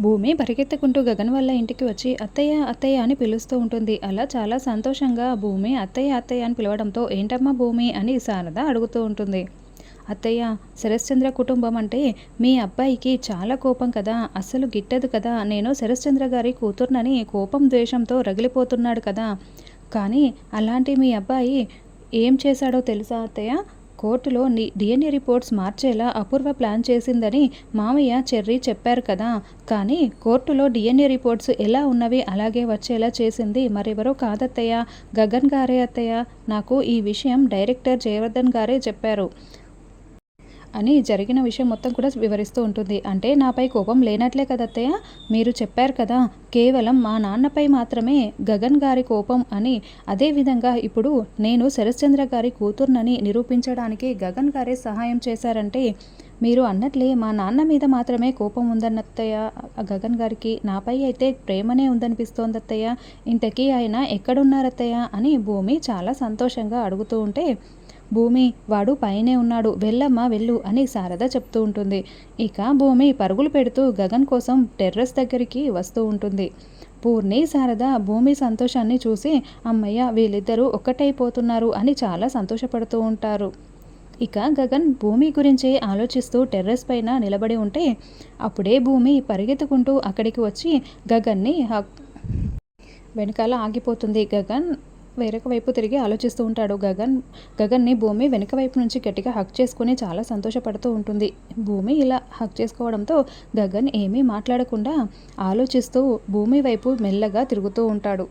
భూమి పరిగెత్తుకుంటూ గగన్ వల్ల ఇంటికి వచ్చి అత్తయ్య అత్తయ్య అని పిలుస్తూ ఉంటుంది. అలా చాలా సంతోషంగా భూమి అత్తయ్య అత్తయ్య అని పిలవడంతో ఏంటమ్మా భూమి అని శారద అడుగుతూ ఉంటుంది. అత్తయ్య శరశ్చంద్ర కుటుంబం అంటే మీ అబ్బాయికి చాలా కోపం కదా అస్సలు గిట్టదు కదా నేను శరశ్చంద్ర గారి కూతుర్నని కోపం ద్వేషంతో రగిలిపోతున్నాడు కదా. కానీ అలాంటి మీ అబ్బాయి ఏం చేశాడో తెలుసా అత్తయ్య? కోర్టులో ని డిఎన్ఏ రిపోర్ట్స్ మార్చేలా అపూర్వ ప్లాన్ చేసిందని మామయ్య చెర్రీ చెప్పారు కదా. కానీ కోర్టులో డిఎన్ఏ రిపోర్ట్స్ ఎలా ఉన్నవి అలాగే వచ్చేలా చేసింది మరెవరో కాదత్తయ్య గగన్ గారే అత్తయ్య నాకు ఈ విషయం డైరెక్టర్ జయవర్ధన్ గారే చెప్పారు. అని జరిగిన విషయం మొత్తం కూడా వివరిస్తూ ఉంటుంది. అంటే నాపై కోపం లేనట్లే కదత్తయ్య మీరు చెప్పారు కదా కేవలం మా నాన్నపై మాత్రమే గగన్ గారి కోపం అని. అదేవిధంగా ఇప్పుడు నేను శరశ్చంద్ర గారి కూతుర్నని నిరూపించడానికి గగన్ గారే సహాయం చేశారంటే మీరు అన్నట్లే మా నాన్న మీద మాత్రమే కోపం ఉందన్నత్తయ్య. గగన్ గారికి నాపై అయితే ప్రేమనే ఉందనిపిస్తోందత్తయ్య ఇంతకీ ఆయన ఎక్కడున్నారత్తయ్య అని భూమి చాలా సంతోషంగా అడుగుతూ ఉంటే భూమి వాడు పైనే ఉన్నాడు వెళ్ళమ్మా వెళ్ళు అని శారద చెప్తూ ఉంటుంది. ఇక భూమి పరుగులు పెడుతూ గగన్ కోసం టెర్రస్ దగ్గరికి వస్తూ ఉంటుంది. పూర్ణి శారద భూమి సంతోషాన్ని చూసి అమ్మయ్య వీళ్ళిద్దరూ ఒక్కటైపోతున్నారు అని చాలా సంతోషపడుతూ ఉంటారు. ఇక గగన్ భూమి గురించి ఆలోచిస్తూ టెర్రస్ పైన నిలబడి ఉంటే అప్పుడే భూమి పరిగెత్తుకుంటూ అక్కడికి వచ్చి గగన్ని వెనకాల ఆగిపోతుంది. గగన్ వేరొక వైపు తిరిగి ఆలోచిస్తూ ఉంటాడు గగన్. గగన్ని భూమి వెనుక వైపు నుంచి గట్టిగా హక్ చేసుకుని చాలా సంతోషపడుతూ ఉంటుంది. భూమి ఇలా హక్ చేసుకోవడంతో గగన్ ఏమీ మాట్లాడకుండా ఆలోచిస్తూ భూమి వైపు మెల్లగా తిరుగుతూ ఉంటాడు.